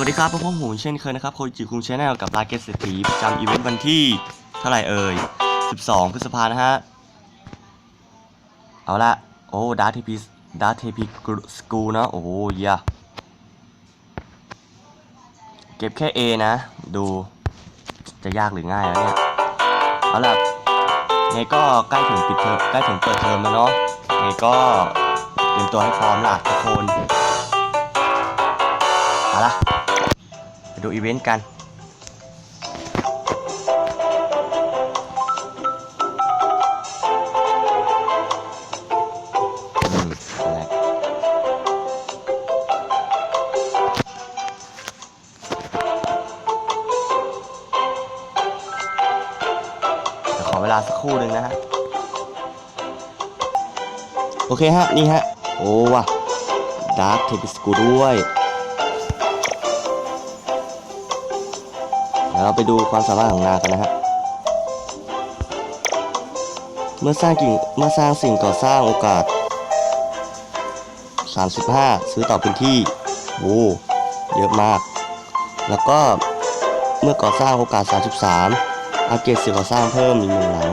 วัสดีครับพบผมเช่นเคยนะครับโคจิคุงชาแนลกับรายเกสเศรษฐีประจำอีเวนต์วันที่เท่าไหร่เอ่ย 12 พฤษภานะฮะ เอาละโอ้ดาร์ทเทพีดาร์ทเทพีสกูนะ โอ้ยยะเก็บแค่ A นะ ดูจะยากหรือง่ายแล้วเนี่ย เอาละไงก็ใกล้ถึงปิดเทอมใกล้ถึงเปิดเทอมแล้วเนาะไงก็เตรียมตัวให้พร้อมล่ะทุกคนเอาละ ดูอีเวนต์กันอืมไรเวขอเวลาสักครู่หนึ่งนะฮะ โอเคฮะ นี่ฮะ โอ้ว่ะดาร์คเทปิสกูด้วย ดี๋ยวเราไปดูความสามารถของนางกันนะฮะ เมื่อสร้างกิ่งเมื่อสร้างสิ่งก่อสร้างโอกาส 35 ซื้อต่อพื้นที่ โอ้เยอะมาก แล้วก็เมื่อก่อสร้างโอกาส 33อัปเกรดสิ่งก่อสร้างเพิ่มอีกหนึ่งหลัง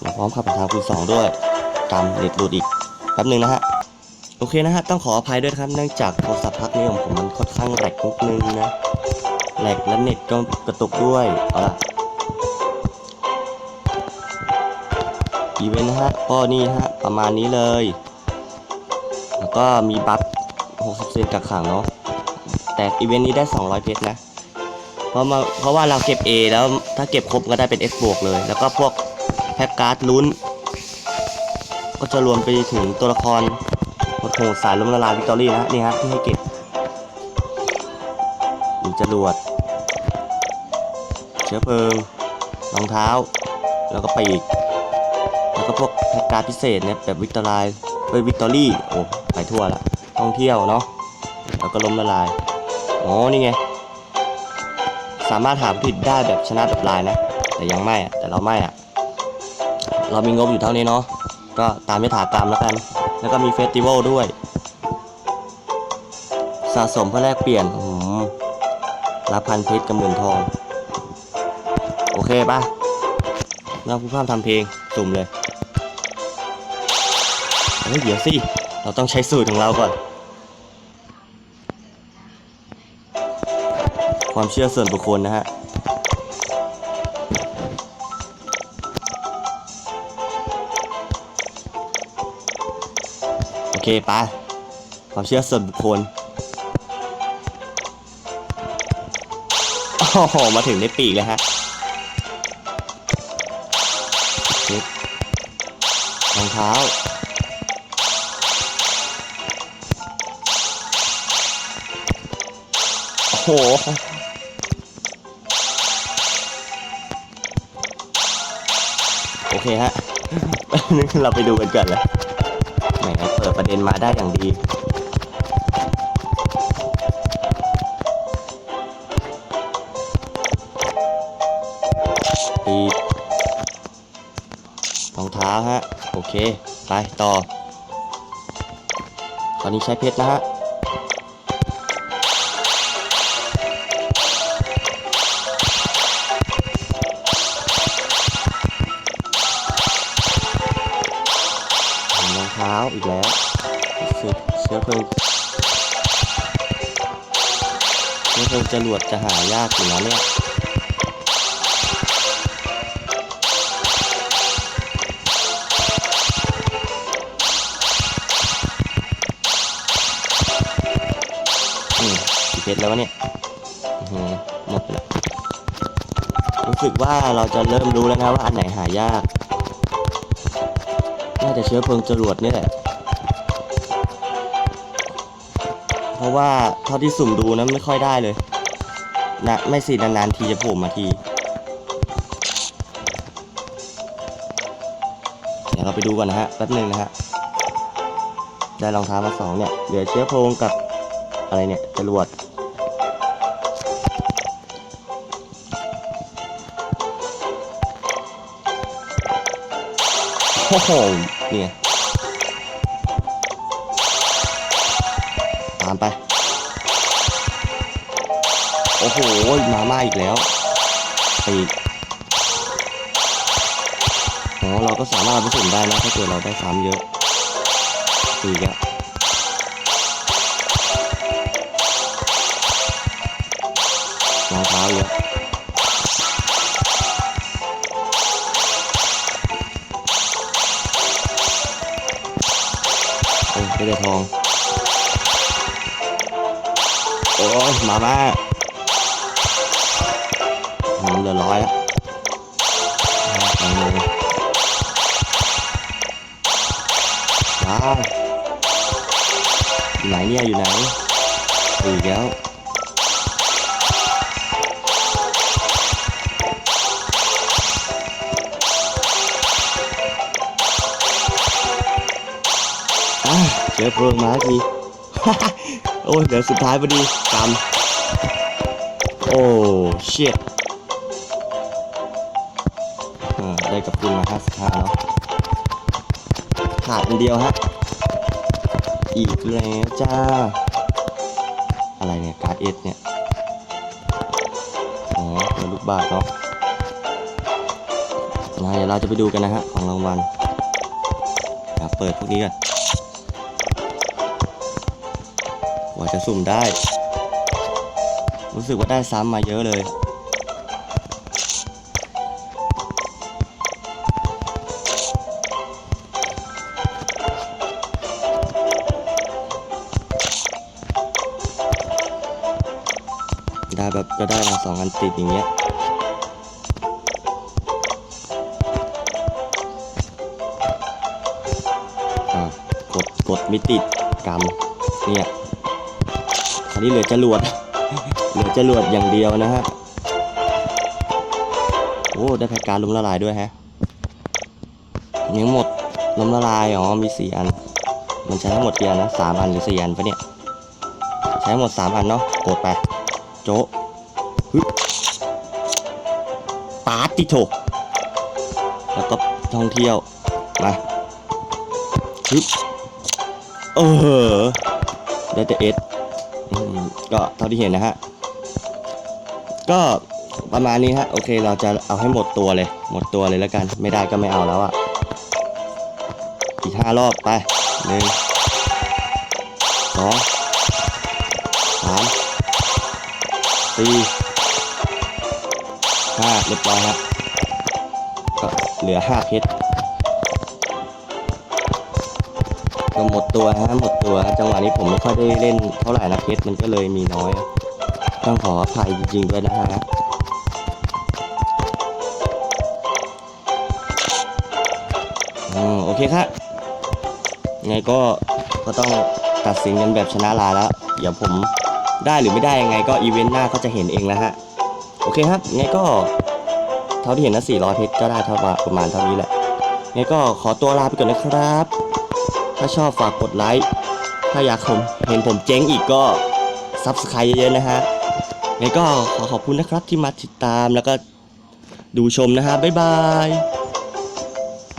และพร้อมขับทางคูณ2ด้วยจำเน็ตหลุดอีกแป๊บหนึงนะฮะโอเคนะฮะ ต้องขออภัยด้วยครับ เนื่องจากโทรศัพท์พักนี้ของผมมันค่อนข้างแหลกนิดนึงนะ แหลกและเน็ตก็กระตุกด้วย เอาละอีเวนต์นะฮะ ก็นี่ฮะ ประมาณนี้เลย แล้วก็มีบัฟ60เซนกักขังเนาะ แต่อีเวนต์นี้ได้ 200 เพชรนะ เพราะมาเพราะว่าเราเก็บ A แล้วถ้าเก็บครบก็ได้เป็น X บวกเลย แล้วก็พวกแพ็กการ์ดลุ้น ก็จะรวมไปถึงตัวละครโหดสายล้มละลายวิกตอรี่นะนี่ฮะที่ให้เก็บ จรวด เชื้อเพลิง รองเท้า แล้วก็ปีก แล้วก็พวกแพ็กการพิเศษเนี่ยแบบวิกตอรายเอ้ยวิกตอรี่ โอ้ไปทั่วละ ท่องเที่ยวเนาะ แล้วก็ล้มละลาย อ๋อ นี่ไง สามารถหาผลิตได้แบบชนะแบบลายนะ แต่ยังไม่อะแต่เราไม่อะเรามีงบอยู่เท่านี้เนาะ ก็ตามยถากรรมแล้วกัน แล้วก็มีเฟสติวัลด้วย สะสมเพื่อแลกเปลี่ยนอืม รับพันเพชรกับหมื่นทอง โอเคป่ะเราผู้ภาพทำเพลงสุ่มเลยเฮ้ยเดี๋ยวสิ เราต้องใช้สูตรของเราก่อน ความเชื่อส่วนบุคคลนะฮะโอเคไปความเชื่อส่วนบุคคล อ้โหมาถึงได้ปีกเลยฮะรองเท้า โอ้โหโอเคฮะนึกเราไปดูกันก่อนเลยแหมเปิดประเด็นมาได้อย่างดีาฮะ โอเค ไปต่อ ตอนนี้ใช้เพชรนะฮะ รองเท้าอีกแล้วเชื้อเชื้อเพลิงเชื้อเพลิงจรวดจะหายากอยู่นะเนี่ย เพชรแล้ววะเนี่ยหมดแล้วรู้สึกว่าเราจะเริ่มรู้แล้วนะว่าอันไหนหายาก น่าจะเชื้อเพลิงจรวดนี่แหละ เพราะว่าเท่าที่สุ่มดูนะไม่ค่อยได้เลย นะไม่สินานๆทีจะโผล่มาทีเดี๋ยวเราไปดูก่อนนะฮะแป๊บหนึงนะฮะ ได้รองเท้ามาสองเนี่ย เหลือเชื้อเพลิงกับอะไรเนี่ยจรวด โอ้โหเนี่ยตามไปอ้โห มาม่าอีกแล้วปีกอ๋อเราก็สามารถผสมได้นะถ้าเกิดเราได้ซ้ำเยอะปีกอะรองเท้าเยอะ อ้ยได้ทอง โอ้ยมาม่าอืมเหลือร้อยแล้วเอาเลยว้าวอยู่ไหนเนี่ยอยู่ไหนอีกแล้ว เจอเพลิงมาทีโอ้ยเดี๋ยวสุดท้ายพอดีกำโอ้เชิตได้กับคุณมา55แล้วขาดอันเดียวฮะ อีกแล้วจ้า อะไรเนี่ย การ์ดเอสเนี่ยอ๋อเป็นลูกบาศก์เนาะนะเดี๋ยวเราจะไปดูกันนะฮะ ของรางวัลอะเปิดพวกนี้กัน กว่าจะสุ่มได้ รู้สึกว่าได้ซ้ำมาเยอะเลย ได้แบบจะได้มาสองอันติดอย่างเงี้ยอ่ากดกดไม่ติดกำเนี่ย คราวนี้เหลือจรวด เหลือจรวดอย่างเดียวนะฮะ โอ้ ได้แพ็กการล้มละลายด้วยฮะยังหมดล้มละลาย อ๋อ มีสี่อัน มันใช้ทั้งหมดกี่อันนะสามอันหรือสี่อันปะเนี่ย ใช้หมดสามอันเนาะกดไป โจ๊ะฮึปาร์ติโถแล้วก็ท่องเที่ยว มาฮึบเออได้แต่เอส ก็เท่าที่เห็นนะฮะ ก็ประมาณนี้ฮะ โอเคเราจะเอาให้หมดตัวเลย หมดตัวเลยแล้วกัน ไม่ได้ก็ไม่เอาแล้วอะอีกห้ารอบไปหนึ่งสองสามสี่ห้าเรียบร้อยครับก็เหลือห้าเพชร ก็หมดตัวฮะหมดตัวจังหวะนี้ผมไม่ค่อยได้เล่นเท่าไหร่นะเพชรมันก็เลยมีน้อยต้องขออภัยจริงๆด้วยนะฮะโอเคครับไงก็ก็ต้องตัดสินกันแบบชนะลาแล้ว เดี๋ยวผมได้หรือไม่ได้ยังไงก็อีเวนต์หน้าก็จะเห็นเองแล้วฮะ โอเคครับไงก็เท่าที่เห็นนะ400เพชรก็ได้เท่าประมาณเท่านี้แหละไงก็ขอตัวลาไปก่อนนะครับ ถ้าชอบฝากกดไลค์ ถ้าอยากผมเห็นผมเจ๊งอีกก็ซับสไครต์เยอะๆนะฮะงั้นก็ขอขอบคุณนะครับที่มาติดตามแล้วก็ดูชมนะฮะบ๊ายบาย